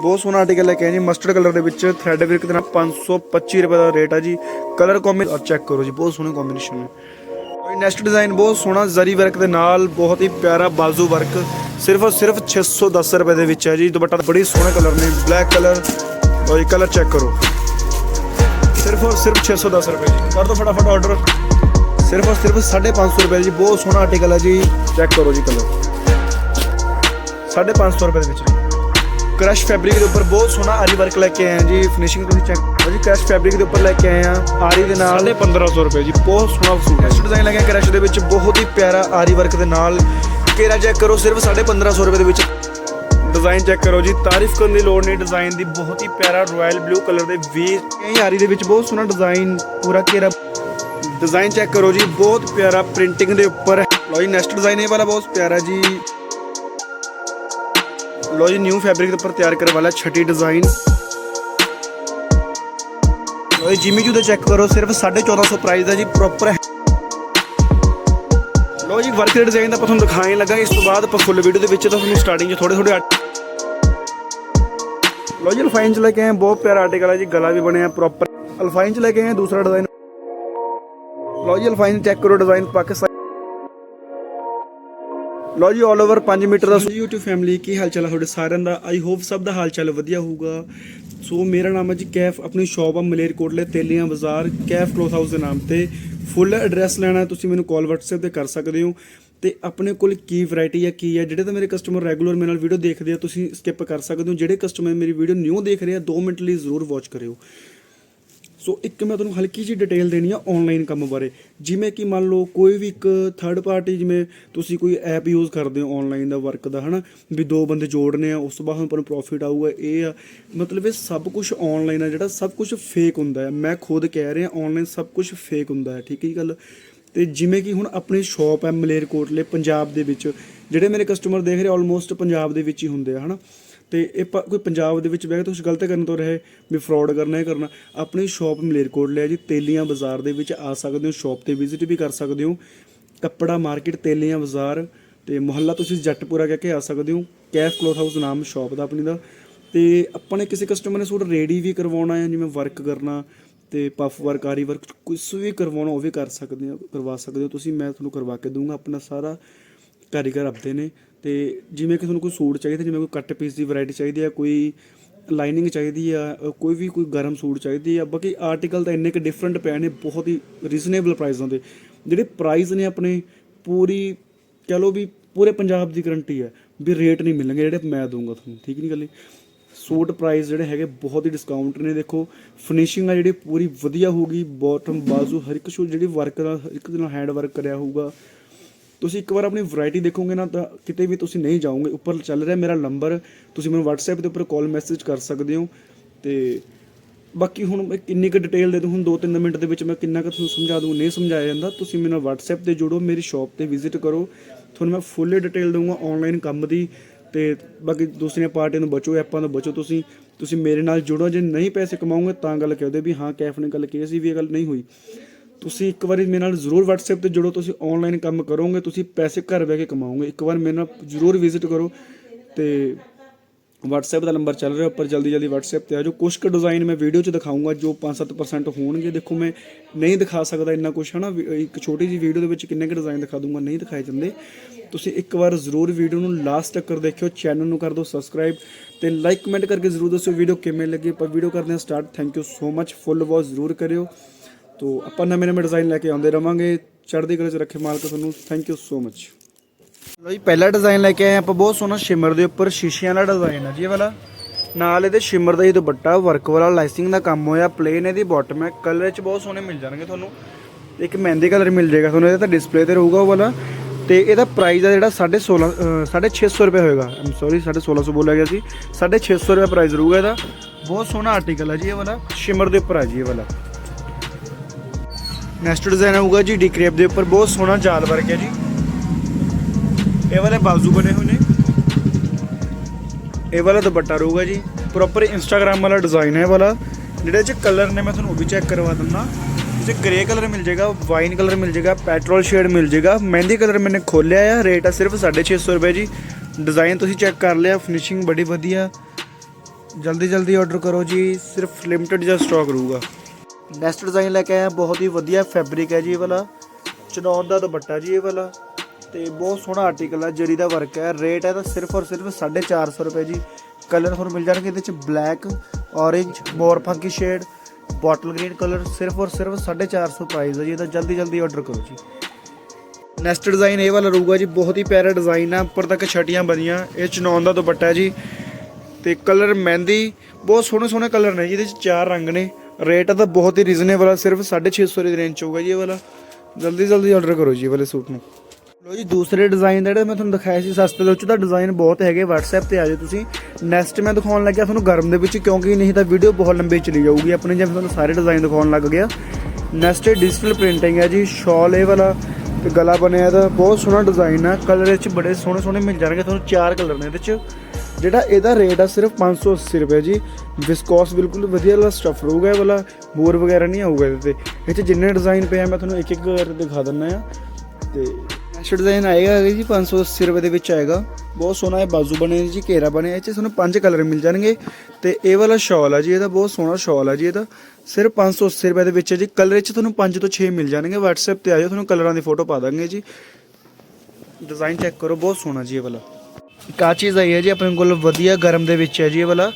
ਬਹੁਤ ਸੋਹਣਾ ਆਰਟੀਕਲ ਲੈ ਕੇ ਆਏ ਜੀ ਮਸਟਰਡ ਕਲਰ ਦੇ ਵਿੱਚ ਥ੍ਰੈਡ ਵਰਕ ਦੇ ਨਾਲ 525 ਰੁਪਏ ਦਾ ਰੇਟ ਆ ਜੀ। ਕਲਰ ਕੰਬੀ ਚੈੱਕ ਕਰੋ ਜੀ, ਬਹੁਤ ਸੋਹਣਾ ਕੰਬੀਨੇਸ਼ਨ ਹੈ। ਕੋਈ ਨੈਕਸਟ ਡਿਜ਼ਾਈਨ ਬਹੁਤ ਸੋਹਣਾ ਜ਼ਰੀ ਵਰਕ ਦੇ ਨਾਲ ਬਹੁਤ ਹੀ ਪਿਆਰਾ ਬਾਜ਼ੂ ਵਰਕ ਸਿਰਫ ਔਰ ਸਿਰਫ 610 ਰੁਪਏ ਦੇ ਵਿੱਚ ਹੈ ਜੀ। ਦੁਪੱਟਾ ਬੜੀ ਸੋਹਣੇ ਕਲਰ ਨੇ ਬਲੈਕ ਕਲਰ ਔਰ ਇਹ ਕਲਰ ਚੈੱਕ ਕਰੋ। ਸਿਰਫ ਔਰ ਸਿਰਫ 610 ਰੁਪਏ ਜੀ। ਕਰ ਦੋ ਫਟਾਫਟ ਆਰਡਰ ਸਿਰਫ ਔਰ ਸਿਰਫ 550 ਰੁਪਏ ਜੀ, ਬਹੁਤ ਸੋਹਣਾ ਆਰਟੀਕਲ ਹੈ ਜੀ। ਚੈੱਕ ਕਰੋ ਜੀ ਕਲਰ 550 ਰੁਪਏ ਦੇ ਵਿੱਚ ਕ੍ਰਸ਼ ਫੈਬਰਿਕ ਦੇ ਉੱਪਰ ਬਹੁਤ ਸੋਹਣਾ ਆਰੀ ਵਰਕ ਲੈ ਕੇ ਆਏ ਆ ਜੀ ਫਿਨਿਸ਼ਿੰਗ ਤੁਸੀਂ ਚੈੱਕ ਕਰੋ ਜੀ ਕ੍ਰਸ਼ ਫੈਬਰਿਕ ਦੇ ਉੱਪਰ ਲੈ ਕੇ ਆਏ ਆ ਆਰੀ ਦੇ ਨਾਲ 1500 ਰੁਪਏ ਜੀ ਬਹੁਤ ਸੋਹਣਾ ਸੂਟ ਹੈ ਡਿਜ਼ਾਈਨ ਲੈ ਕੇ ਆਏ ਕ੍ਰਸ਼ ਦੇ ਵਿੱਚ ਬਹੁਤ ਹੀ ਪਿਆਰਾ ਆਰੀ ਵਰਕ ਦੇ ਨਾਲ। ਕੇਰਾ ਚੈੱਕ ਕਰੋ ਸਿਰਫ 1550 ਰੁਪਏ ਦੇ ਵਿੱਚ। ਡਿਜ਼ਾਈਨ ਚੈੱਕ ਕਰੋ ਜੀ ਤਾਰੀਫ ਕਰਨ ਦੀ ਲੋੜ ਨਹੀਂ ਡਿਜ਼ਾਈਨ ਦੀ ਬਹੁਤ ਹੀ ਪਿਆਰਾ ਰਾਇਲ ਬਲੂ ਕਲਰ ਦੇ ਵੀ ਇਹ ਆਰੀ ਦੇ ਵਿੱਚ ਬਹੁਤ ਸੋਹਣਾ ਡਿਜ਼ਾਈਨ ਪੂਰਾ ਘੇਰਾ। ਡਿਜ਼ਾਈਨ ਚੈੱਕ ਕਰੋ ਜੀ ਬਹੁਤ ਪਿਆਰਾ ਪ੍ਰਿੰਟਿੰਗ ਦੇ ਉੱਪਰ। ਲੋ ਜੀ ਨੈਕਸਟ ਡਿਜ਼ਾਈਨ ਇਹ ਵਾਲਾ ਬਹੁਤ ਪਿਆਰਾ ਜੀ। ਲੋ ਜੀ ਨਿਊ ਫੈਬਰਿਕ ਦੇ ਉੱਪਰ ਤਿਆਰ ਕਰਨ ਵਾਲਾ ਛਟੀ ਡਿਜ਼ਾਈਨ ਲੋ ਜੀ ਜਿਮੀ ਜੂ ਦੇ ਚੈੱਕ ਕਰੋ, ਸਿਰਫ 1450 ਪ੍ਰਾਈਸ ਦਾ ਜੀ ਪ੍ਰੋਪਰ ਲੋ ਜੀ ਵਰਕ ਡਿਜ਼ਾਈਨ ਦਾ ਆਪਾਂ ਤੁਹਾਨੂੰ ਦਿਖਾਉਣ ਲੱਗਾ, ਇਸ ਤੋਂ ਬਾਅਦ ਆਪਾਂ ਫੁੱਲ ਵੀਡੀਓ ਦੇ ਵਿੱਚ ਤੁਹਾਨੂੰ ਸਟਾਰਟਿੰਗ 'ਚ ਥੋੜੇ ਥੋੜੇ ਲੋ ਜੀ ਅਲਫਾਈਨ ਚ ਲੈ ਕੇ ਆਏ ਬਹੁਤ ਪਿਆਰਾ ਆਰਟੀਕਲ ਹੈ ਜੀ, ਗਲਾ ਵੀ ਬਣਿਆ ਪ੍ਰੋਪਰ ਅਲਫਾਈਨ ਚ ਲੈ ਕੇ ਆਏ ਦੂਸਰਾ ਡਿਜ਼ਾਈਨ ਲੋ ਜੀ ਅਲਫਾਈਨ ਚੈੱਕ ਕਰੋ ਡਿਜ਼ਾਈਨ ਪਾਕਿਸਤਾਨ ਲਓ ਜੀ 올 ਓਵਰ 5 ਮੀਟਰ ਦਾ YouTube ਫੈਮਿਲੀ ਕੀ ਹਾਲ ਚਾਲ ਹੈ ਤੁਹਾਡੇ ਸਾਰਿਆਂ ਦਾ? ਆਈ ਹੋਪ ਸਭ ਦਾ ਹਾਲ ਚਾਲ ਵਧੀਆ ਹੋਊਗਾ। ਸੋ ਮੇਰਾ ਨਾਮ ਹੈ ਜੀ ਕੈਫ, ਆਪਣੀ ਸ਼ਾਪ ਆ ਮਲੇਰਕੋਟਲੇ ਤੇਲੀਆਂ ਬਾਜ਼ਾਰ, ਕੈਫ ਕਲੋਥ ਹਾਊਸ ਦੇ ਨਾਮ ਤੇ। ਫੁੱਲ ਐਡਰੈਸ ਲੈਣਾ ਤੁਸੀਂ ਮੈਨੂੰ ਕਾਲ WhatsApp ਤੇ ਕਰ ਸਕਦੇ ਹੋ। ਤੇ ਆਪਣੇ ਕੋਲ ਕੀ ਵੈਰਾਈਟੀ ਹੈ ਕੀ ਹੈ ਜਿਹੜੇ ਤਾਂ ਮੇਰੇ ਕਸਟਮਰ ਰੈਗੂਲਰ ਮੇਰੇ ਨਾਲ ਵੀਡੀਓ ਦੇਖਦੇ ਆ, ਤੁਸੀਂ ਸਕਿਪ ਕਰ ਸਕਦੇ ਹੋ। ਜਿਹੜੇ ਕਸਟਮਰ ਮੇਰੀ ਵੀਡੀਓ ਨਿਊ ਦੇਖ ਰਹੇ ਆ 2 ਮਿੰਟ ਲਈ ਜ਼ਰੂਰ ਵਾਚ ਕਰਿਓ। ਸੋ ਇੱਕ ਮੈਂ ਤੁਹਾਨੂੰ ਹਲਕੀ ਜਿਹੀ ਡਿਟੇਲ ਦੇਣੀ ਆ ਆਨਲਾਈਨ ਕੰਮ ਬਾਰੇ। ਜਿਵੇਂ ਕਿ ਮੰਨ ਲਓ ਕੋਈ ਵੀ ਇੱਕ ਥਰਡ ਪਾਰਟੀ ਜਿਵੇਂ ਤੁਸੀਂ ਕੋਈ ਐਪ ਯੂਜ਼ ਕਰਦੇ ਹੋ ਆਨਲਾਈਨ ਦਾ ਵਰਕ ਦਾ, ਹਨਾ? ਵੀ ਦੋ ਬੰਦੇ ਜੋੜਨੇ ਆ, ਉਸ ਤੋਂ ਬਾਅਦ ਆਪਾਂ ਨੂੰ ਪ੍ਰੋਫਿਟ ਆਊਗਾ, ਇਹ ਆ। ਮਤਲਬ ਇਹ ਸਭ ਕੁਝ ਆਨਲਾਈਨ ਆ, ਜਿਹੜਾ ਸਭ ਕੁਝ ਫੇਕ ਹੁੰਦਾ ਹੈ ਮੈਂ ਖੁਦ ਕਹਿ ਰਿਹਾ ਆਨਲਾਈਨ ਸਭ ਕੁਝ ਫੇਕ ਹੁੰਦਾ ਹੈ ਠੀਕ ਹੈ ਜੀ ਗੱਲ? ਤੇ ਜਿਵੇਂ ਕਿ ਹੁਣ ਆਪਣੀ ਸ਼ਾਪ ਹੈ ਮਲੇਰਕੋਟਲੇ, ਪੰਜਾਬ ਦੇ ਵਿੱਚ, ਜਿਹੜੇ ਮੇਰੇ ਕਸਟਮਰ ਦੇਖ ਰਹੇ ਆਲਮੋਸਟ ਪੰਜਾਬ ਦੇ ਵਿੱਚ ਹੀ ਹੁੰਦੇ ਆ, ਹਨਾ? ਤੇ ਇਹ ਪ- ਕੋਈ ਪੰਜਾਬ ਦੇ ਵਿੱਚ ਬਹਿ ਕੇ ਤੁਸੀਂ ਗਲਤ ਕਰਨ ਤੋਂ ਰਹੇ, ਵੀ ਫਰਾਡ ਕਰਨਾ, ਇਹ ਕਰਨਾ। ਆਪਣੀ ਸ਼ਾਪ ਮਲੇਰਕੋਟ ਲਿਆ ਜੀ, ਤੇਲੀਆਂ ਬਾਜ਼ਾਰ ਦੇ ਵਿੱਚ ਆ ਸਕਦੇ ਹੋ ਸ਼ਾਪ ਤੇ ਵਿਜ਼ਿਟ ਵੀ ਕਰ ਸਕਦੇ ਹੋ। ਕੱਪੜਾ ਮਾਰਕੀਟ ਤੇਲੀਆਂ ਬਾਜ਼ਾਰ ਤੇ ਮੁਹੱਲਾ ਤੁਸੀਂ ਜੱਟਪੁਰਾ ਕਹਿ ਕੇ ਆ ਸਕਦੇ ਹੋ। ਕੈਫ ਕਲੋਥ ਹਾਊਸ ਨਾਮ ਸ਼ਾਪ ਦਾ ਆਪਣੀ ਦਾ। ਤੇ ਆਪਾਂ ਨੇ ਕਿਸੇ ਕਸਟਮਰ ਨੇ ਸੂਟ ਰੈਡੀ ਵੀ ਕਰਵਾਉਣਾ ਹੈ ਜਿਵੇਂ ਵਰਕ ਕਰਨਾ ਤੇ ਪਫ ਵਰਕ ਆਰੀ ਵਰਕ ਕੁਝ ਵੀ ਕਰਵਾਉਣਾ, ਉਹ ਵੀ ਕਰ ਸਕਦੇ ਹੋ, ਕਰਵਾ ਸਕਦੇ ਹੋ। ਤੁਸੀਂ, ਮੈਂ ਤੁਹਾਨੂੰ ਕਰਵਾ ਕੇ ਦੂੰਗਾ ਆਪਣਾ ਸਾਰਾ ਕਾਰੀਗਰ ਆਪਦੇ ਨੇ। ਤੇ ਜਿਵੇਂ ਕਿ ਤੁਹਾਨੂੰ ਕੋਈ ਸੂਟ ਚਾਹੀਦਾ, ਜਿਵੇਂ ਕੋਈ ਕੱਟ ਪੀਸ ਦੀ ਵੈਰਾਈਟੀ ਚਾਹੀਦੀ ਆ, ਕੋਈ ਲਾਈਨਿੰਗ ਚਾਹੀਦੀ ਆ ਕੋਈ ਵੀ ਕੋਈ ਗਰਮ ਸੂਟ ਚਾਹੀਦੀ ਆ, ਬਾਕੀ ਆਰਟੀਕਲ ਤਾਂ ਇੰਨੇ ਕਿ ਡਿਫਰੈਂਟ ਪਏ ਨੇ, ਬਹੁਤ ਹੀ ਰੀਜ਼ਨੇਬਲ ਪ੍ਰਾਈਸਾਂ ਦੇ ਜਿਹੜੇ ਪ੍ਰਾਈਸ ਨੇ ਆਪਣੇ, ਪੂਰੀ ਕਹ ਲਓ ਵੀ ਪੂਰੇ ਪੰਜਾਬ ਦੀ ਗਰੰਟੀ ਹੈ ਵੀ ਰੇਟ ਨਹੀਂ ਮਿਲਣਗੇ ਜਿਹੜੇ ਮੈਂ ਦਊਂਗਾ ਤੁਹਾਨੂੰ, ਠੀਕ ਨਹੀਂ ਗੱਲ ਸੂਟ ਪ੍ਰਾਈਸ ਜਿਹੜੇ ਹੈਗੇ ਬਹੁਤ ਹੀ ਡਿਸਕਾਊਂਟ ਨੇ, ਦੇਖੋ ਫਿਨਿਸ਼ਿੰਗ ਆ ਜਿਹੜੀ ਪੂਰੀ ਵਧੀਆ ਹੋਊਗੀ ਬਾਟਮ ਬਾਜ਼ੂ, ਹਰ ਇੱਕ ਸ਼ੂ ਜਿਹੜੀ ਵਰਕ ਦਾ ਇੱਕ ਨਾਲ ਹੈਂਡ ਵਰਕ ਕਰਿਆ ਹੋਊਗਾ ਤੁਸੀਂ ਇੱਕ ਵਾਰ ਆਪਣੀ ਵੈਰਾਈਟੀ ਦੇਖੋਗੇ ਨਾ ਤਾਂ ਕਿਤੇ ਵੀ ਤੁਸੀਂ ਨਹੀਂ ਜਾਓਗੇ, ਉੱਪਰ ਚੱਲ ਰਿਹਾ ਮੇਰਾ ਨੰਬਰ ਤੁਸੀਂ ਮੈਨੂੰ WhatsApp ਦੇ ਉੱਪਰ ਕਾਲ ਮੈਸੇਜ ਕਰ ਸਕਦੇ ਹੋ। ਤੇ ਬਾਕੀ ਹੁਣ ਮੈਂ ਕਿੰਨੀ ਕੁ ਡਿਟੇਲ ਦੇ ਦੂੰ ਹੁਣ 2-3 ਮਿੰਟ ਦੇ ਵਿੱਚ ਮੈਂ ਕਿੰਨਾ ਕੁ ਤੁਹਾਨੂੰ ਸਮਝਾ ਦੂੰ ਨਹੀਂ ਸਮਝਾਇਆ ਜਾਂਦਾ, ਤੁਸੀਂ ਮੇਰੇ ਨਾਲ WhatsApp ਤੇ ਜੁੜੋ, ਮੇਰੀ ਸ਼ਾਪ ਤੇ ਵਿਜ਼ਿਟ ਕਰੋ। ਤੁਹਾਨੂੰ ਮੈਂ ਫੁੱਲ ਡਿਟੇਲ ਦਊਂਗਾ ਆਨਲਾਈਨ ਕੰਮ ਦੀ। ਤੇ ਬਾਕੀ ਦੂਸਰੀਆਂ ਪਾਰਟੀਆਂ ਤੋਂ ਬਚੋ ਐਪਾਂ ਤੋਂ ਬਚੋ ਤੁਸੀਂ। ਤੁਸੀਂ ਮੇਰੇ ਨਾਲ ਜੁੜੋ, ਜੇ ਨਹੀਂ ਪੈਸੇ ਕਮਾਉਂਗੇ ਤਾਂ ਗੱਲ ਕਹਦੇ ਵੀ ਹਾਂ, ਕੈਫ ਨੇ ਗੱਲ ਕੀਤੀ ਸੀ ਵੀ ਇਹ ਗੱਲ ਨਹੀਂ ਹੋਈ। ਤੁਸੀਂ ਇੱਕ ਵਾਰੀ ਮੇਰੇ ਨਾਲ ਜ਼ਰੂਰ WhatsApp ਤੇ ਜੁੜੋ, ਤੁਸੀਂ ਆਨਲਾਈਨ ਕੰਮ ਕਰੋਗੇ, ਤੁਸੀਂ ਪੈਸੇ ਘਰ ਬਹਿ ਕੇ ਕਮਾਓਗੇ। ਇੱਕ ਵਾਰ ਮੇਰੇ ਨਾਲ ਜ਼ਰੂਰ ਵਿਜ਼ਿਟ ਕਰੋ ਤੇ WhatsApp ਦਾ ਨੰਬਰ ਚੱਲ ਰਿਹਾ, ਉੱਪਰ ਜਲਦੀ ਜਲਦੀ WhatsApp ਤੇ ਆ ਜਾਓ। ਕੁਝ ਕੁ ਡਿਜ਼ਾਈਨ ਮੈਂ ਵੀਡੀਓ 'ਚ ਦਿਖਾਊਂਗਾ, ਜੋ 5-7% ਹੋਣਗੇ। ਦੇਖੋ, ਮੈਂ ਨਹੀਂ ਦਿਖਾ ਸਕਦਾ ਇੰਨਾ ਕੁਝ ਹਨਾ? ਵੀ ਇੱਕ ਛੋਟੀ ਜੀ ਵੀਡੀਓ ਦੇ ਵਿੱਚ ਕਿੰਨੇ ਕੁ ਡਿਜ਼ਾਈਨ ਦਿਖਾ ਦੂੰਗਾ, ਨਹੀਂ ਦਿਖਾਏ ਜਾਂਦੇ। ਤੁਸੀਂ ਇੱਕ ਵਾਰ ਜ਼ਰੂਰ ਵੀਡੀਓ ਨੂੰ ਲਾਸਟ ਤੱਕ ਦੇਖਿਓ ਚੈਨਲ ਨੂੰ ਕਰ ਦਿਓ ਸਬਸਕ੍ਰਾਈਬ ਤੇ ਲਾਈਕ ਕਮੈਂਟ ਕਰਕੇ ਜ਼ਰੂਰ ਦੱਸਿਓ ਵੀਡੀਓ ਕਿਵੇਂ ਲੱਗੀ। ਪਰ ਵੀਡੀਓ ਕਰਦੇ ਹਾਂ start thank you so much full watch ਜ਼ਰੂਰ ਕਰਿਓ। ਤੋ ਆਪਾਂ ਨਵੇਂ ਨਵੇਂ ਡਿਜ਼ਾਈਨ ਲੈ ਕੇ ਆਉਂਦੇ ਰਵਾਂਗੇ। ਚੜ੍ਹਦੀ ਕਲਾ ਚ ਰੱਖੇ ਮਾਲਕ ਤੁਹਾਨੂੰ ਥੈਂਕ ਯੂ ਸੋ ਮੱਚ ਲੋ ਜੀ, ਪਹਿਲਾ ਡਿਜ਼ਾਈਨ ਲੈ ਕੇ ਆਏ ਆਪਾਂ, ਬਹੁਤ ਸੋਹਣਾ ਸ਼ਿਮਰ ਦੇ ਉੱਪਰ ਸ਼ੀਸ਼ਿਆਂ ਵਾਲਾ ਡਿਜ਼ਾਈਨ ਹੈ ਜੀ ਇਹ ਵਾਲਾ। ਨਾਲ ਇਹਦੇ ਸ਼ਿਮਰ ਦਾ ਹੀ ਦੁਪੱਟਾ ਵਰਕ ਵਾਲਾ ਲਾਈਸਿੰਗ ਦਾ ਕੰਮ ਹੋਇਆ ਪਲੇਨ ਇਹਦੀ ਬਾਟਮ ਹੈ ਕਲਰ ਚ ਬਹੁਤ ਸੋਹਣੇ ਮਿਲ ਜਾਣਗੇ ਤੁਹਾਨੂੰ। ਇੱਕ ਮਹਿੰਦੀ ਕਲਰ ਮਿਲ ਜਾਏਗਾ ਤੁਹਾਨੂੰ, ਇਹਦਾ ਤਾਂ ਡਿਸਪਲੇ ਤੇ ਰਹੂਗਾ ਉਹ ਵਾਲਾ। ਤੇ ਇਹਦਾ ਪ੍ਰਾਈਸ ਆ ਜਿਹੜਾ 16.5 650 ਰੁਪਏ ਹੋਏਗਾ। ਆਮ ਸੌਰੀ 1650 ਬੋਲਿਆ ਗਿਆ ਸੀ। 650 ਰੁਪਏ ਪ੍ਰਾਈਸ ਰਹੂਗਾ ਇਹਦਾ। ਬਹੁਤ ਸੋਹਣਾ ਆਰਟੀਕਲ ਹੈ ਜੀ ਇਹ ਵਾਲਾ। ਸ਼ਿਮਰ ਦੇ ਉੱਪਰ ਆ ਜੀ ਇਹ ਵਾਲਾ। ਨੈਕਸਟ ਡਿਜ਼ਾਈਨ ਆਊਗਾ ਜੀ, ਡੀ ਕ੍ਰੇਪ ਦੇ ਉੱਪਰ, ਬਹੁਤ ਸੋਹਣਾ ਜਾਲ ਵਰਕ ਹੈ ਜੀ। ਇਹ ਵਾਲੇ ਬਾਜ਼ੂ ਬਣੇ ਹੋਏ ਨੇ। ਇਹ ਵਾਲਾ ਦੁਪੱਟਾ ਰਹੂਗਾ ਜੀ। ਪ੍ਰੋਪਰ ਇੰਸਟਾਗ੍ਰam ਵਾਲਾ ਡਿਜ਼ਾਈਨ ਹੈ ਇਹ ਵਾਲਾ। ਜਿਹੜੇ ਚ ਕਲਰ ਨੇ, ਮੈਂ ਤੁਹਾਨੂੰ ਉਹ ਵੀ ਚੈੱਕ ਕਰਵਾ ਦਿੰਦਾ। ਇਹ ਗ੍ਰੇ ਕਲਰ ਮਿਲ ਜਾਏਗਾ ਵਾਈਨ ਕਲਰ ਮਿਲ ਜਾਏਗਾ ਪੈਟਰੋਲ ਸ਼ੇਡ ਮਿਲ ਜਾਏਗਾ। ਮਹਿੰਦੀ ਕਲਰ ਮੈਨੇ ਖੋਲਿਆ ਆ ਰੇਟ ਆ ਸਿਰਫ 650 ਰੁਪਏ ਜੀ। ਡਿਜ਼ਾਈਨ ਤੁਸੀਂ ਚੈੱਕ ਕਰ ਲਿਆ ਫਿਨਿਸ਼ਿੰਗ ਬੜੀ ਵਧੀਆ। ਜਲਦੀ ਜਲਦੀ ਆਰਡਰ ਕਰੋ ਜੀ, ਸਿਰਫ ਲਿਮਟਿਡ ਜਿਹਾ ਸਟਾਕ ਰਹੂਗਾ। ਨੈਕਸਟ ਡਿਜ਼ਾਈਨ ਲੈ ਕੇ ਆਇਆ ਬਹੁਤ ਹੀ ਵਧੀਆ ਫੈਬਰਿਕ ਹੈ ਜੀ ਇਹ ਵਾਲਾ। ਚਨੌਨ ਦਾ ਦੁਪੱਟਾ ਜੀ ਇਹ ਵਾਲਾ। ਤੇ ਬਹੁਤ ਸੋਹਣਾ ਆਰਟੀਕਲ ਹੈ ਜਰੀ ਦਾ ਵਰਕ ਹੈ। ਰੇਟ ਹੈ ਤਾਂ ਸਿਰਫ ਔਰ ਸਿਰਫ 450 ਰੁਪਏ ਜੀ। ਕਲਰ ਤੁਹਾਨੂੰ ਮਿਲ ਜਾਣਗੇ ਇਹਦੇ ਚ black orange more funky shade bottle green colour ਸਿਰਫ ਔਰ ਸਿਰਫ 450 ਪ੍ਰਾਈਸ ਹੈ ਜੀ। ਇਹਦਾ ਜਲਦੀ ਜਲਦੀ ਆਰਡਰ ਕਰੋ ਜੀ। ਨੈਕਸਟ ਡਿਜ਼ਾਈਨ ਇਹ ਵਾਲਾ ਰਹੂਗਾ ਜੀ। ਬਹੁਤ ਹੀ ਪਿਆਰਾ ਡਿਜ਼ਾਈਨ ਆ। ਉੱਪਰ ਤੱਕ ਛਟੀਆਂ ਬਣੀਆਂ। ਇਹ ਚਨੌਨ ਦਾ ਦੁਪੱਟਾ ਜੀ। ਤੇ ਕਲਰ ਮਹਿੰਦੀ, ਬਹੁਤ ਸੋਹਣੇ ਸੋਹਣੇ ਕਲਰ ਨੇ ਜੀ। ਇਹਦੇ ਚ ਚਾਰ ਰੰਗ ਨੇ। ਰੇਟ ਤਾਂ ਬਹੁਤ ਹੀ ਰੀਜ਼ਨੇਬਲ ਆ, ਸਿਰਫ 650 ਦੀ ਰੇਂਜ ਚ ਹੋਊਗਾ ਜੀ ਇਹ ਵਾਲਾ। ਜਲਦੀ ਜਲਦੀ ਆਰਡਰ ਕਰੋ ਜੀ ਇਹ ਵਾਲੇ ਸੂਟ ਨੂੰ। ਲੋ ਜੀ, ਦੂਸਰੇ ਡਿਜ਼ਾਈਨ ਜਿਹੜੇ ਮੈਂ ਤੁਹਾਨੂੰ ਦਿਖਾਇਆ ਸੀ ਸਸਤੇ ਦੇ ਵਿੱਚ ਤਾਂ ਡਿਜ਼ਾਈਨ ਬਹੁਤ ਹੈਗੇ WhatsApp ਤੇ ਆ ਜਾਓ ਤੁਸੀਂ। ਨੈਕਸਟ ਮੈਂ ਦਿਖਾਉਣ ਲੱਗਿਆ ਤੁਹਾਨੂੰ ਗਰਮ ਦੇ ਵਿੱਚ, ਕਿਉਂਕਿ ਨਹੀਂ ਤਾਂ ਵੀਡੀਓ ਬਹੁਤ ਲੰਬੀ ਚਲੀ ਜਾਊਗੀ ਆਪਣੇ, ਜਿਵੇਂ ਤੁਹਾਨੂੰ ਸਾਰੇ ਡਿਜ਼ਾਈਨ ਦਿਖਾਉਣ ਲੱਗ ਗਿਆ। ਨੈਕਸਟ ਡਿਜੀਟਲ ਪ੍ਰਿੰਟਿੰਗ ਹੈ ਜੀ ਸ਼ਾਲ ਇਹ ਵਾਲਾ, ਤੇ ਗਲਾ ਬਣਿਆ ਇਹਦਾ। ਬਹੁਤ ਸੋਹਣਾ ਡਿਜ਼ਾਈਨ ਆ ਕਲਰ ਇਹ ਚ ਬੜੇ ਸੋਹਣੇ ਸੋਹਣੇ ਮਿਲ ਜਾਣਗੇ ਤੁਹਾਨੂੰ ਚਾਰ ਕਲਰ ਨੇ ਇਹਦੇ ਚ। ਜਿਹੜਾ ਇਹਦਾ ਰੇਟ ਆ ਸਿਰਫ 580 ਰੁਪਏ ਜੀ। ਵਿਸਕੋਸ ਬਿਲਕੁਲ ਵਧੀਆ ਵਾਲਾ ਸਟਫ ਰਹੂਗਾ, ਇਹ ਵਾਲਾ ਬੋਰ ਵਗੈਰਾ ਨਹੀਂ ਆਊਗਾ ਇਹਦੇ ਤੇ। ਇਹ 'ਚ ਜਿੰਨੇ ਡਿਜ਼ਾਈਨ ਪਏ ਆ, ਮੈਂ ਤੁਹਾਨੂੰ ਇੱਕ ਇੱਕ ਕਰਕੇ ਦਿਖਾ ਦਿੰਦਾ ਆ ਤੇ ਨੈਕਸਟ ਡਿਜ਼ਾਈਨ ਆਏਗਾ ਜੀ 580 ਰੁਪਏ ਦੇ ਵਿੱਚ ਆਏਗਾ। ਬਹੁਤ ਸੋਹਣਾ ਇਹ ਬਾਜ਼ੂ ਬਣੇ ਜੀ, ਘੇਰਾ ਬਣਿਆ। ਇਹ 'ਚ ਤੁਹਾਨੂੰ ਪੰਜ ਕਲਰ ਮਿਲ ਜਾਣਗੇ। ਤੇ ਇਹ ਵਾਲਾ ਸ਼ਾਲ ਆ ਜੀ, ਇਹਦਾ ਬਹੁਤ ਸੋਹਣਾ ਸ਼ਾਲ ਆ ਜੀ ਇਹਦਾ। ਸਿਰਫ 580 ਰੁਪਏ ਦੇ ਵਿੱਚ ਹੈ ਜੀ। ਕਲਰ 'ਚ ਤੁਹਾਨੂੰ 5 ਤੋਂ 6 ਮਿਲ ਜਾਣਗੇ। WhatsApp ਤੇ ਆ ਜਾਓ, ਤੁਹਾਨੂੰ ਕਲਰਾਂ ਦੀ ਫੋਟੋ ਪਾ ਦਾਂਗੇ ਜੀ। ਡਿਜ਼ਾਈਨ ਚੈੱਕ ਕਰੋ, ਬਹੁਤ ਸੋਹਣਾ ਜੀ ਇਹ ਵਾਲਾ। ਇੱਕ ਆਹ ਚੀਜ਼ ਆਈ ਹੈ ਜੀ, ਆਪਣੇ ਕੋਲ ਵਧੀਆ ਗਰਮ ਦੇ ਵਿੱਚ ਹੈ ਜੀ ਇਹ ਵਾਲਾ।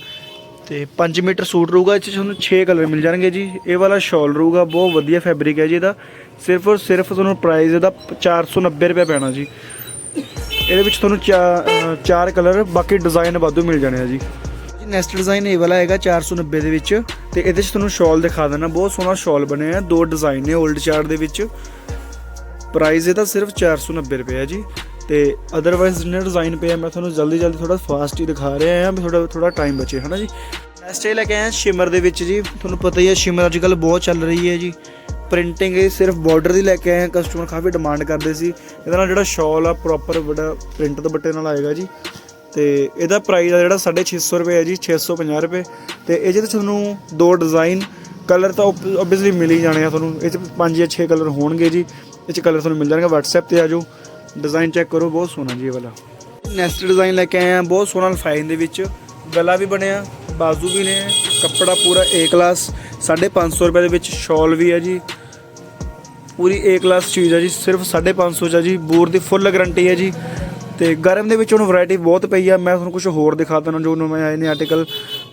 ਤੇ 5 ਮੀਟਰ ਸੂਟ ਰਹੂਗਾ, ਇਹ 'ਚ ਤੁਹਾਨੂੰ 6 ਕਲਰ ਮਿਲ ਜਾਣਗੇ ਜੀ। ਇਹ ਵਾਲਾ ਸ਼ਾਲ ਰਹੂਗਾ, ਬਹੁਤ ਵਧੀਆ ਫੈਬਰਿਕ ਹੈ ਜੀ ਇਹਦਾ। ਸਿਰਫ ਔਰ ਸਿਰਫ ਤੁਹਾਨੂੰ ਪ੍ਰਾਈਸ ਇਹਦਾ 490 ਰੁਪਏ ਪੈਣਾ ਜੀ। ਇਹਦੇ ਵਿੱਚ ਤੁਹਾਨੂੰ ਚਾ- ਚਾਰ ਕਲਰ, ਬਾਕੀ ਡਿਜ਼ਾਈਨ ਵਾਧੂ ਮਿਲ ਜਾਣੇ ਆ ਜੀ। ਜੀ ਨੈਕਸਟ ਡਿਜ਼ਾਈਨ ਇਹ ਵਾਲਾ ਹੈਗਾ 490 ਦੇ ਵਿੱਚ। ਤੇ ਇਹਦੇ 'ਚ ਤੁਹਾਨੂੰ ਸ਼ਾਲ ਦਿਖਾ ਦੇਣਾ ਬਹੁਤ ਸੋਹਣਾ ਸ਼ਾਲ ਬਣਿਆ ਹੈ। ਦੋ ਡਿਜ਼ਾਈਨ ਨੇ 올ਡ ਚਾਰਟ ਦੇ ਵਿੱਚ। ਪ੍ਰਾਈਸ ਇਹਦਾ ਸਿਰਫ 490 ਰੁਪਏ ਹੈ ਜੀ। ਤੇ ਅਦਰਵਾਈਜ਼ ਜਿੰਨੇ ਡਿਜ਼ਾਈਨ ਪਏ ਆ ਮੈਂ ਤੁਹਾਨੂੰ ਜਲਦੀ ਜਲਦੀ ਥੋੜਾ ਫਾਸਟ ਹੀ ਦਿਖਾ ਰਿਹਾ ਹਾਂ, ਵੀ ਥੋੜਾ ਥੋੜਾ ਟਾਈਮ ਬਚੇ, ਹਨਾ ਜੀ? ਨੈਕਸਟ ਇਹ ਲੈ ਕੇ ਆਏ ਸ਼ਿਮਰ ਦੇ ਵਿੱਚ ਜੀ, ਤੁਹਾਨੂੰ ਪਤਾ ਹੀ ਹੈ ਸ਼ਿਮਰ ਅੱਜ ਕੱਲ ਬਹੁਤ ਚੱਲ ਰਹੀ ਹੈ ਜੀ। ਪ੍ਰਿੰਟਿੰਗ ਇਹ ਸਿਰਫ ਬਾਰਡਰ ਦੀ ਲੈ ਕੇ ਆਏ ਕਸਟਮਰ ਕਾਫੀ ਡਿਮਾਂਡ ਕਰਦੇ ਸੀ। ਇਹਦੇ ਨਾਲ ਜਿਹੜਾ ਸ਼ਾਲ ਆ ਪ੍ਰੋਪਰ ਵੱਡਾ ਪ੍ਰਿੰਟ ਦੁਪੱਟੇ ਨਾਲ ਆਏਗਾ ਜੀ। ਤੇ ਇਹਦਾ ਪ੍ਰਾਈਸ ਆ ਜਿਹੜਾ 650 ਰੁਪਏ ਹੈ ਜੀ 650 ਰੁਪਏ। ਤੇ ਇਹ ਜਿਹਦੇ 'ਚ ਤੁਹਾਨੂੰ ਦੋ ਡਿਜ਼ਾਈਨ ਕਲਰ ਤਾਂ ਓਬਵੀਅਸਲੀ ਮਿਲ ਹੀ ਜਾਣੇ ਆ ਤੁਹਾਨੂੰ। ਇਹ 'ਚ ਪੰਜ ਜਾਂ 6 ਕਲਰ ਹੋਣਗੇ ਜੀ। ਇਹ 'ਚ ਕਲਰ ਤੁਹਾਨੂੰ ਮਿਲ ਜਾਣਗੇ, WhatsApp ਤੇ ਆ ਜਾਓ। ਡਿਜ਼ਾਈਨ ਚੈੱਕ ਕਰੋ, ਬਹੁਤ ਸੋਹਣਾ ਜੀ ਇਹ ਵਾਲਾ। ਨੈਸਟ ਡਿਜ਼ਾਈਨ ਲੈ ਕੇ ਆਏ ਆ, ਬਹੁਤ ਸੋਹਣਾ ਲਫਾਈਨ ਦੇ ਵਿੱਚ। ਗਲਾ ਵੀ ਬਣਿਆ, ਬਾਜ਼ੂ ਵੀ ਨੇ, ਕੱਪੜਾ ਪੂਰਾ A ਕਲਾਸ 550 ਰੁਪਏ ਦੇ ਵਿੱਚ ਸ਼ਾਲ ਵੀ ਹੈ ਜੀ। ਪੂਰੀ A ਕਲਾਸ ਚੀਜ਼ ਹੈ ਜੀ, ਸਿਰਫ 550 ਚ ਆ ਜੀ, ਬੂਰ ਦੀ ਫੁੱਲ ਗਾਰੰਟੀ ਹੈ ਜੀ। ਤੇ ਗਰਮ ਦੇ ਵਿੱਚ ਹੁਣ ਵੈਰਾਈਟੀ ਬਹੁਤ ਪਈ ਆ, ਮੈਂ ਤੁਹਾਨੂੰ ਕੁਝ ਹੋਰ ਦਿਖਾ ਦਿੰਦਾ, ਜੋ ਨਵੇਂ ਆਏ ਨੇ ਆਰਟੀਕਲ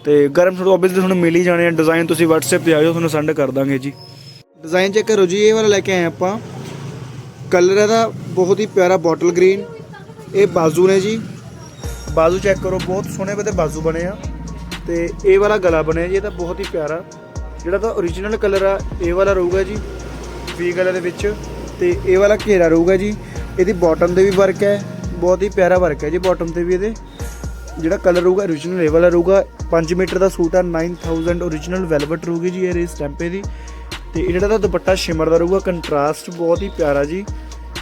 ਤੇ ਗਰਮ ਤੁਹਾਨੂੰ ਆਬਵੀਅਸਲੀ ਤੁਹਾਨੂੰ ਮਿਲ ਹੀ ਜਾਣੇ ਆ ਡਿਜ਼ਾਈਨ ਤੁਸੀਂ WhatsApp ਤੇ ਆਇਓ ਤੁਹਾਨੂੰ ਸੈਂਡ ਕਰ ਦਾਂਗੇ ਜੀ। ਡਿਜ਼ਾਈਨ ਚੈੱਕ ਕਰੋ ਜੀ, ਇਹ ਵਾਲਾ ਲੈ ਕੇ ਆਏ ਆਪਾਂ। ਕਲਰ ਇਹਦਾ, ਬਹੁਤ ਹੀ ਪਿਆਰਾ ਬੋਟਲ ਗ੍ਰੀਨ। ਇਹ ਬਾਜ਼ੂ ਨੇ ਜੀ। ਬਾਜ਼ੂ ਚੈੱਕ ਕਰੋ, ਬਹੁਤ ਸੋਹਣੇ ਬਦੇ ਬਾਜ਼ੂ ਬਣੇ ਆ। ਤੇ ਇਹ ਵਾਲਾ ਗਲਾ ਬਣਿਆ ਜੀ, ਇਹ ਤਾਂ ਬਹੁਤ ਹੀ ਪਿਆਰਾ। ਜਿਹੜਾ ਤਾਂ origignal ਕਲਰ ਆ, ਇਹ ਵਾਲਾ ਰਹੂਗਾ ਜੀ ਵੀ ਗਲੇ ਦੇ ਵਿੱਚ। ਤੇ ਇਹ ਵਾਲਾ ਘੇਰਾ ਰਹੂਗਾ ਜੀ। ਇਹਦੀ ਬਾਟਮ ਤੇ ਵੀ ਵਰਕ ਹੈ, ਬਹੁਤ ਹੀ ਪਿਆਰਾ ਵਰਕ ਹੈ ਜੀ ਬਾਟਮ ਤੇ ਵੀ ਇਹਦੇ। ਜਿਹੜਾ ਕਲਰ ਰਹੂਗਾ origignal ਇਹ ਵਾਲਾ ਰਹੂਗਾ। 5 ਮੀਟਰ ਦਾ ਸੂਟ ਆ 9000 origignal velvet ਰਹੂਗੀ ਜੀ ਇਹ ਸਟੈਂਪੇ ਦੀ ਤੇ ਇਹ ਜਿਹੜਾ ਦਾ ਦੁਪੱਟਾ ਸ਼ਿਮਰ ਦਾ ਰਹੂਗਾ ਕੰਟਰਾਸਟ ਬਹੁਤ ਹੀ ਪਿਆਰਾ ਜੀ।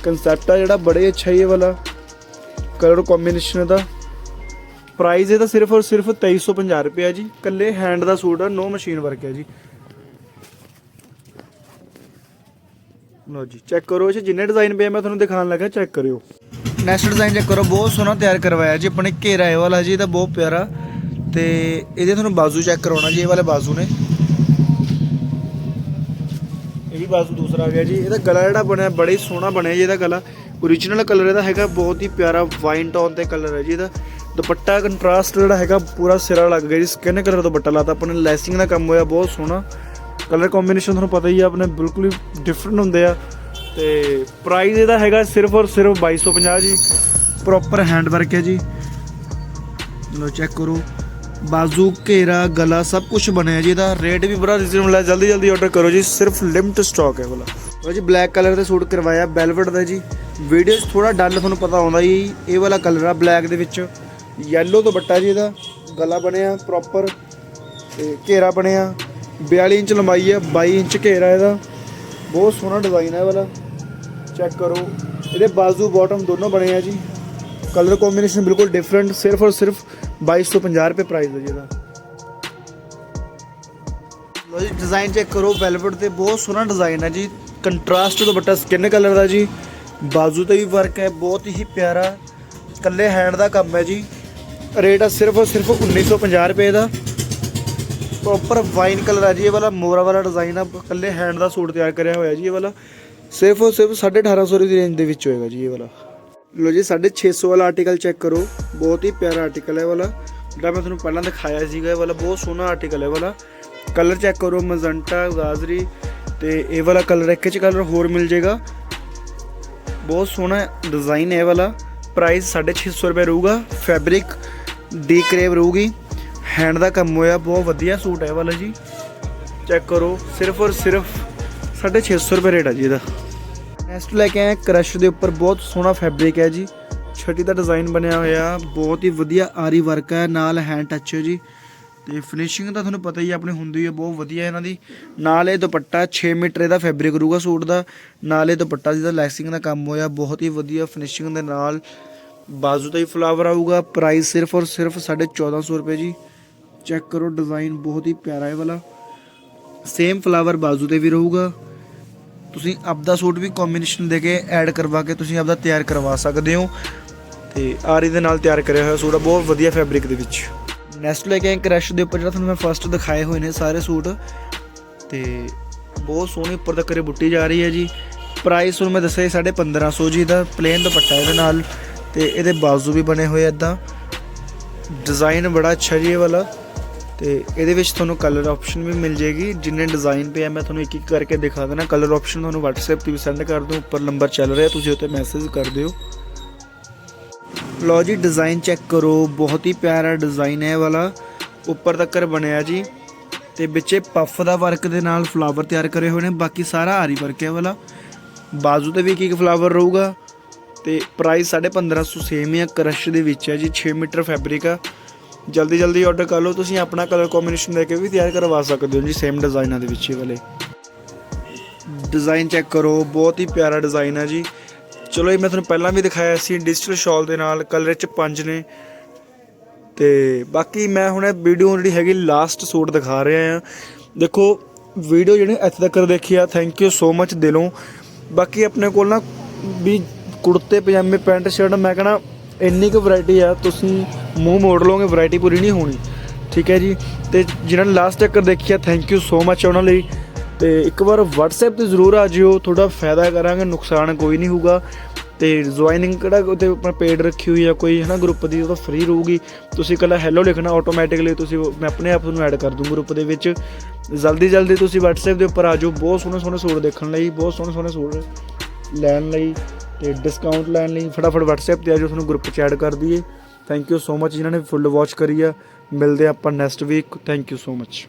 ਕਨਸੈਪਟ ਆ ਜਿਹੜਾ, ਬੜੇ ਅੱਛਾ ਹੀ ਇਹ ਵਾਲਾ। ਕਲਰ ਕੰਬੀਨੇਸ਼ਨ ਦਾ। ਪ੍ਰਾਈਸ ਇਹਦਾ ਸਿਰਫ ਔਰ ਸਿਰਫ 2350 ਰੁਪਏ ਹੈ ਜੀ। ਕੱਲੇ ਹੈਂਡ ਦਾ ਸੂਟ ਆ ਨੋ ਮਸ਼ੀਨ ਵਰਕ ਹੈ ਜੀ। ਲਓ ਜੀ ਚੈੱਕ ਕਰੋ ਇਹ 'ਚ, ਜਿੰਨੇ ਡਿਜ਼ਾਈਨ ਪਏ ਮੈਂ ਤੁਹਾਨੂੰ ਦਿਖਾਉਣ ਲੱਗਾ ਚੈੱਕ ਕਰਿਓ। ਨੈਕਸਟ ਡਿਜ਼ਾਈਨ ਚੈੱਕ ਕਰੋ, ਬਹੁਤ ਸੋਹਣਾ ਤਿਆਰ ਕਰਵਾਇਆ ਜੀ। ਆਪਣੇ ਘੇਰਾ ਇਹ ਵਾਲਾ ਜੀ ਇਹਦਾ ਬਹੁਤ ਪਿਆਰਾ। ਤੇ ਇਹਦੇ ਤੁਹਾਨੂੰ ਬਾਜ਼ੂ ਚੈੱਕ ਕਰਾਉਣਾ ਜੀ, ਇਹ ਵਾਲੇ ਬਾਜ਼ੂ ਨੇ। ਇਹ ਵੀ ਦੂਸਰਾ ਆ ਗਿਆ ਜੀ। ਇਹਦਾ ਗਲਾ ਜਿਹੜਾ ਬਣਿਆ, ਬੜਾ ਹੀ ਸੋਹਣਾ ਬਣਿਆ ਜੀ ਇਹਦਾ ਗਲਾ। Origignal ਕਲਰ ਇਹਦਾ ਹੈਗਾ, ਬਹੁਤ ਹੀ ਪਿਆਰਾ ਵਾਈਨ ਟੋਨ ਤੇ ਕਲਰ ਹੈ ਜੀ ਇਹਦਾ। ਦੁਪੱਟਾ ਕੰਟਰਾਸਟ ਜਿਹੜਾ ਹੈਗਾ, ਪੂਰਾ ਸਿਰਾ ਲੱਗ ਗਿਆ ਜੀ ਸਕਿਨ ਕਲਰ ਦੁਪੱਟਾ ਲਾਤਾ। ਆਪਣੇ ਲੈਸਿੰਗ ਦਾ ਕੰਮ ਹੋਇਆ, ਬਹੁਤ ਸੋਹਣਾ। ਕਲਰ ਕੰਬੀਨੇਸ਼ਨ ਤੁਹਾਨੂੰ ਪਤਾ ਹੀ ਆ, ਆਪਣੇ ਬਿਲਕੁਲ ਹੀ ਡਿਫਰੈਂਟ ਹੁੰਦੇ ਆ। ਤੇ ਪ੍ਰਾਈਸ ਇਹਦਾ ਹੈਗਾ ਸਿਰਫ ਔਰ ਸਿਰਫ 2250 ਜੀ। ਪ੍ਰੋਪਰ ਹੈਂਡ ਵਰਕ ਹੈ ਜੀ। ਲੋ ਚੈੱਕ ਕਰੋ। ਬਾਜ਼ੂ, ਘੇਰਾ, ਗਲਾ, ਸਭ ਕੁਝ ਬਣਿਆ ਜੀ। ਇਹਦਾ ਰੇਟ ਵੀ ਬੜਾ ਰੀਜਨੇਬਲ ਹੈ। ਜਲਦੀ ਜਲਦੀ ਆਰਡਰ ਕਰੋ ਜੀ। ਸਿਰਫ ਲਿਮਟ ਸਟਾਕ ਹੈ ਵਾਲਾ। ਲੋ ਜੀ ਬਲੈਕ ਕਲਰ ਦੇ ਸੂਟ ਕਰਵਾਇਆ ਬੈਲਵਟ ਦਾ ਜੀ। ਵੀਡੀਓ 'ਚ ਥੋੜਾ ਡਲ ਤੁਹਾਨੂੰ ਪਤਾ ਆਉਂਦਾ ਜੀ। ਇਹ ਵਾਲਾ ਕਲਰ ਆ ਬਲੈਕ ਦੇ ਵਿੱਚ। ਯੈਲੋ ਦੁਪੱਟਾ ਜੀ ਇਹਦਾ। ਗਲਾ ਬਣਿਆ ਪ੍ਰੋਪਰ ਤੇ ਘੇਰਾ ਬਣਿਆ। 42 ਇੰਚ ਲੰਬਾਈ ਹੈ 22 ਇੰਚ ਘੇਰਾ ਇਹਦਾ। ਬਹੁਤ ਸੋਹਣਾ ਡਿਜ਼ਾਈਨ ਹੈ ਵਾਲਾ। ਚੈੱਕ ਕਰੋ। ਇਹਦੇ ਬਾਜ਼ੂ ਬਾਟਮ ਦੋਨੋਂ ਬਣੇ ਆ ਜੀ। ਕਲਰ ਕੰਬੀਨੇਸ਼ਨ ਬਿਲਕੁਲ ਡਿਫਰੈਂਟ ਸਿਰਫ ਔਰ ਸਿਰਫ 2250 ਰੁਪਏ ਪ੍ਰਾਈਸ ਹੈ ਜੀ ਇਹਦਾ। ਲੋ ਜੀ ਡਿਜ਼ਾਈਨ ਚੈੱਕ ਕਰੋ ਵੈਲਵਟ ਤੇ ਬਹੁਤ ਸੋਹਣਾ ਡਿਜ਼ਾਈਨ ਹੈ ਜੀ। ਕੰਟਰਾਸਟ ਦੁਪੱਟਾ ਸਕਿਨ ਕਲਰ ਦਾ ਜੀ। ਬਾਜ਼ੂ ਤੇ ਵੀ ਵਰਕ ਹੈ, ਬਹੁਤ ਹੀ ਪਿਆਰਾ ਕੱਲੇ ਹੈਂਡ ਦਾ ਕੰਮ ਹੈ ਜੀ। ਰੇਟ ਆ ਸਿਰਫ ਔਰ ਸਿਰਫ 1950 ਰੁਪਏ ਦਾ ਪ੍ਰੋਪਰ ਵਾਈਨ ਕਲਰ ਆ ਜੀ, ਇਹ ਵਾਲਾ ਮੋਰਾ ਵਾਲਾ ਡਿਜ਼ਾਈਨ ਆ। ਇਕੱਲੇ ਹੈਂਡ ਦਾ ਸੂਟ ਤਿਆਰ ਕਰਿਆ ਹੋਇਆ ਜੀ ਇਹ ਵਾਲਾ। ਸਿਰਫ ਔਰ ਸਿਰਫ 1850 ਰੁਪਏ ਦੀ ਰੇਂਜ ਦੇ ਵਿੱਚ ਹੋਏਗਾ ਜੀ ਇਹ ਵਾਲਾ। ਲੋ ਜੀ 650 ਵਾਲਾ ਆਰਟੀਕਲ ਚੈੱਕ ਕਰੋ। ਬਹੁਤ ਹੀ ਪਿਆਰਾ ਆਰਟੀਕਲ ਹੈ ਵਾਲਾ। ਜਿਹੜਾ ਮੈਂ ਤੁਹਾਨੂੰ ਪਹਿਲਾਂ ਦਿਖਾਇਆ ਸੀਗਾ, ਇਹ ਵਾਲਾ ਬਹੁਤ ਸੋਹਣਾ ਆਰਟੀਕਲ ਹੈ ਇਹ ਵਾਲਾ। ਕਲਰ ਚੈੱਕ ਕਰੋ ਮਜ਼ੰਟਾ ਗਾਜ਼ਰੀ, ਤੇ ਇਹ ਵਾਲਾ ਕਲਰ ਇੱਕ ਚ ਕਲਰ ਹੋਰ ਮਿਲ ਜਾਏਗਾ। ਬਹੁਤ ਸੋਹਣਾ ਡਿਜ਼ਾਈਨ ਹੈ ਇਹ ਵਾਲਾ। ਪ੍ਰਾਈਸ 650 ਰੁਪਏ ਰਹੂਗਾ। ਫੈਬਰਿਕ ਡੀ ਕਰੇਵ ਰਹੂਗੀ। ਹੈਂਡ ਦਾ ਕੰਮ ਹੋਇਆ, ਬਹੁਤ ਵਧੀਆ ਸੂਟ ਹੈ ਇਹ ਵਾਲਾ ਜੀ। ਚੈੱਕ ਕਰੋ, ਸਿਰਫ ਔਰ ਸਿਰਫ 650 ਰੁਪਏ ਰੇਟ ਹੈ ਜੀ ਇਹਦਾ। ਨੈਸਟ ਲੈ ਕੇ ਆਇਆ ਕ੍ਰਸ਼ ਦੇ ਉੱਪਰ ਬਹੁਤ ਸੋਹਣਾ ਫੈਬਰਿਕ ਹੈ ਜੀ। ਛਟੀ ਦਾ ਡਿਜ਼ਾਈਨ ਬਣਿਆ ਹੋਇਆ, ਬਹੁਤ ਹੀ ਵਧੀਆ ਆਰੀ ਵਰਕ ਹੈ, ਨਾਲ ਹੈਂਡ ਟੱਚ ਹੈ ਜੀ। ਤੇ ਫਿਨਿਸ਼ਿੰਗ ਤਾਂ ਤੁਹਾਨੂੰ ਪਤਾ ਹੀ ਆਪਣੇ ਹੁੰਦੀ ਹੈ ਬਹੁਤ ਵਧੀਆ ਇਹਨਾਂ ਦੀ। ਨਾਲ ਇਹ ਦੁਪੱਟਾ 6 ਮੀਟਰ ਇਹਦਾ ਫੈਬਰਿਕ ਰਹੂਗਾ ਸੂਟ ਦਾ। ਨਾਲ ਇਹ ਦੁਪੱਟਾ ਜਿਹਦਾ ਲੈਸਿੰਗ ਦਾ ਕੰਮ ਹੋਇਆ, ਬਹੁਤ ਹੀ ਵਧੀਆ ਫਿਨਿਸ਼ਿੰਗ ਦੇ ਨਾਲ। ਬਾਜ਼ੂ 'ਤੇ ਹੀ ਫਲਾਵਰ ਆਊਗਾ ਪ੍ਰਾਈਸ ਸਿਰਫ ਔਰ ਸਿਰਫ 1450 ਰੁਪਏ ਜੀ। ਚੈੱਕ ਕਰੋ ਡਿਜ਼ਾਈਨ ਬਹੁਤ ਹੀ ਪਿਆਰਾ ਹੈ ਵਾਲਾ। ਸੇਮ ਫਲਾਵਰ ਬਾਜ਼ੂ ਤੇ ਵੀ ਰਹੂਗਾ। ਤੁਸੀਂ ਆਪਦਾ ਸੂਟ ਵੀ ਕੰਬੀਨੇਸ਼ਨ ਦੇ ਕੇ ਐਡ ਕਰਵਾ ਕੇ ਤੁਸੀਂ ਆਪਦਾ ਤਿਆਰ ਕਰਵਾ ਸਕਦੇ ਹੋ। ਤੇ ਆਰੀ ਦੇ ਨਾਲ ਤਿਆਰ ਕਰਿਆ ਹੋਇਆ ਸੂਟ ਆ, ਬਹੁਤ ਵਧੀਆ ਫੈਬਰਿਕ ਦੇ ਵਿੱਚ। ਨੈਸਟ ਲੈ ਕੇ ਆਏ ਦੇ ਉੱਪਰ, ਜਿਹੜਾ ਤੁਹਾਨੂੰ ਮੈਂ ਫਸਟ ਦਿਖਾਏ ਹੋਏ ਨੇ ਸਾਰੇ ਸੂਟ। ਤੇ ਬਹੁਤ ਸੋਹਣੀ ਉੱਪਰ ਤੱਕ ਰੇ ਬੁੱਟੀ ਜਾ ਰਹੀ ਹੈ ਜੀ। ਪ੍ਰਾਈਸ ਤੁਹਾਨੂੰ ਮੈਂ ਦੱਸਿਆ ਸੀ 1550 ਜੀ ਦਾ ਪਲੇਨ ਦੁਪੱਟਾ ਇਹਦੇ ਨਾਲ। ਤੇ ਇਹਦੇ ਬਾਜ਼ੂ ਵੀ ਬਣੇ ਹੋਏ ਇਦਾਂ। ਡਿਜ਼ਾਈਨ ਬੜਾ ਅੱਛਾ ਜੀ ਇਹ ਵਾਲਾ। ਤੇ ਇਹਦੇ ਵਿੱਚ ਤੁਹਾਨੂੰ ਕਲਰ ਆਪਸ਼ਨ ਵੀ ਮਿਲ ਜੇਗੀ ਜਿੰਨੇ ਡਿਜ਼ਾਈਨ ਪਏ ਆ, ਮੈਂ ਤੁਹਾਨੂੰ ਇੱਕ ਇੱਕ ਕਰਕੇ ਦਿਖਾ ਦੇਣਾ। ਕਲਰ ਆਪਸ਼ਨ ਤੁਹਾਨੂੰ WhatsApp ਤੇ ਵੀ ਸੈਂਡ ਕਰ ਦੂੰ। ਉੱਪਰ ਨੰਬਰ ਚੱਲ ਰਿਹਾ, ਤੁਸੀਂ ਉੱਤੇ ਮੈਸੇਜ ਕਰ ਦਿਓ। ਲਓ ਜੀ ਡਿਜ਼ਾਈਨ ਚੈੱਕ ਕਰੋ। ਬਹੁਤ ਹੀ ਪਿਆਰਾ ਡਿਜ਼ਾਈਨ ਹੈ ਵਾਲਾ। ਉੱਪਰ ਤੱਕਰ ਬਣਿਆ ਜੀ। ਤੇ ਵਿੱਚੇ ਪਫ ਦਾ ਵਰਕ ਦੇ ਨਾਲ ਫਲਾਵਰ ਤਿਆਰ ਕਰੇ ਹੋਏ ਨੇ। ਬਾਕੀ ਸਾਰਾ ਆਰੀ ਵਰਕ ਹੈ ਵਾਲਾ। ਬਾਜ਼ੂ ਤੇ ਵੀ ਇੱਕ ਇੱਕ ਫਲਾਵਰ ਰਹੂਗਾ। ਤੇ ਪ੍ਰਾਈਸ 1550 ਸੇਮ ਹੀ ਆ। ਕਰਸ਼ ਦੇ ਵਿੱਚ ਹੈ ਜੀ 6 ਮੀਟਰ ਫੈਬਰਿਕ ਆ। ਜਲਦੀ ਜਲਦੀ ਆਰਡਰ ਕਰ ਲਓ, ਤੁਸੀਂ ਆਪਣਾ ਕਲਰ ਕੰਬੀਨੇਸ਼ਨ ਦੇ ਕੇ ਵੀ ਤਿਆਰ ਕਰਵਾ ਸਕਦੇ ਹੋ ਜੀ ਸੇਮ ਡਿਜ਼ਾਈਨਾਂ ਦੇ ਵਿੱਚ ਇਹ ਵਾਲੇ। ਡਿਜ਼ਾਈਨ ਚੈੱਕ ਕਰੋ, ਬਹੁਤ ਹੀ ਪਿਆਰਾ ਡਿਜ਼ਾਈਨ ਹੈ ਜੀ। ਚਲੋ ਇਹ ਮੈਂ ਤੁਹਾਨੂੰ ਪਹਿਲਾਂ ਵੀ ਦਿਖਾਇਆ ਸੀ ਡਿਜੀਟਲ ਸ਼ਾਲ ਦੇ ਨਾਲ ਕਲਰ ਚ ਪੰਜ ਨੇ। ਤੇ ਬਾਕੀ ਮੈਂ ਹੁਣ ਵੀਡੀਓ ਜਿਹੜੀ ਹੈਗੀ ਲਾਸਟ ਸੂਟ ਦਿਖਾ ਰਿਹਾ ਆ ਦੇਖੋ ਵੀਡੀਓ ਜਿਹੜੀ ਇੱਥੇ ਤੱਕ ਦੇਖੀ ਆ ਥੈਂਕ ਯੂ ਸੋ ਮਚ ਦਿਲੋਂ। ਬਾਕੀ ਆਪਣੇ ਕੋਲ ਨਾ ਵੀ ਕੁੜਤੇ, ਪਜਾਮੇ, ਪੈਂਟ ਸ਼ਰਟ ਮੈਂ ਕਹਣਾ ਇੰਨੀ ਕੁ ਵੈਰਾਈਟੀ ਆ, ਤੁਸੀਂ ਮੂੰਹ ਮੋੜ ਲਓਗੇ ਵੈਰਾਈਟੀ ਪੂਰੀ ਨਹੀਂ ਹੋਣੀ। ਠੀਕ ਹੈ ਜੀ? ਤੇ ਜਿਹਨਾਂ ਨੇ ਲਾਸਟ ਚੱਕਰ ਦੇਖਿਆ ਥੈਂਕ ਯੂ ਸੋ ਮੱਚ ਉਹਨਾਂ ਲਈ। ਤੇ ਇੱਕ ਵਾਰ WhatsApp ਤੇ ਜ਼ਰੂਰ ਆ ਜਿਓ, ਤੁਹਾਡਾ ਫਾਇਦਾ ਕਰਾਂਗੇ, ਨੁਕਸਾਨ ਕੋਈ ਨਹੀਂ ਹੋਊਗਾ। ਤੇ ਜੁਆਇਨਿੰਗ ਕਿਹੜਾ ਉਹਤੇ ਆਪਣਾ ਪੇਡ ਰੱਖੀ ਹੋਈ ਆ, ਕੋਈ ਹਨਾ ਗਰੁੱਪ ਦੀ, ਉਹ ਤਾਂ ਫ੍ਰੀ ਰਹੂਗੀ। ਤੁਸੀਂ ਕੱਲਾ ਹੈਲੋ ਲਿਖਣਾ ਆਟੋਮੈਟਿਕਲੀ ਤੁਸੀਂ ਮੈਂ ਆਪਣੇ ਆਪ ਨੂੰ ਐਡ ਕਰ ਦੂੰ ਗਰੁੱਪ ਦੇ ਵਿੱਚ। ਜਲਦੀ ਜਲਦੀ ਤੁਸੀਂ WhatsApp ਦੇ ਉੱਪਰ ਆ ਜਾਓ, ਬਹੁਤ ਸੋਹਣੇ ਸੋਹਣੇ ਸੂਟ ਦੇਖਣ ਲਈ, ਬਹੁਤ ਸੋਹਣੇ ਸੋਹਣੇ ਸੂਟ ਲੈਣ ਲਈ। ਤੇ ਡਿਸਕਾਊਂਟ ਲੈਣ ਲਈ ਫਟਾਫਟ WhatsApp ਤੇ ਆ ਜਾਓ, ਤੁਹਾਨੂੰ ਗਰੁੱਪ 'ਚ ਐਡ ਕਰ ਦਈਏ। ਥੈਂਕ ਯੂ ਸੋ ਮੱਚ ਜਿਨ੍ਹਾਂ ਨੇ ਫੁੱਲ ਵਾਚ ਕਰੀ ਆ। ਮਿਲਦੇ ਆ ਆਪਾਂ next week thank you so much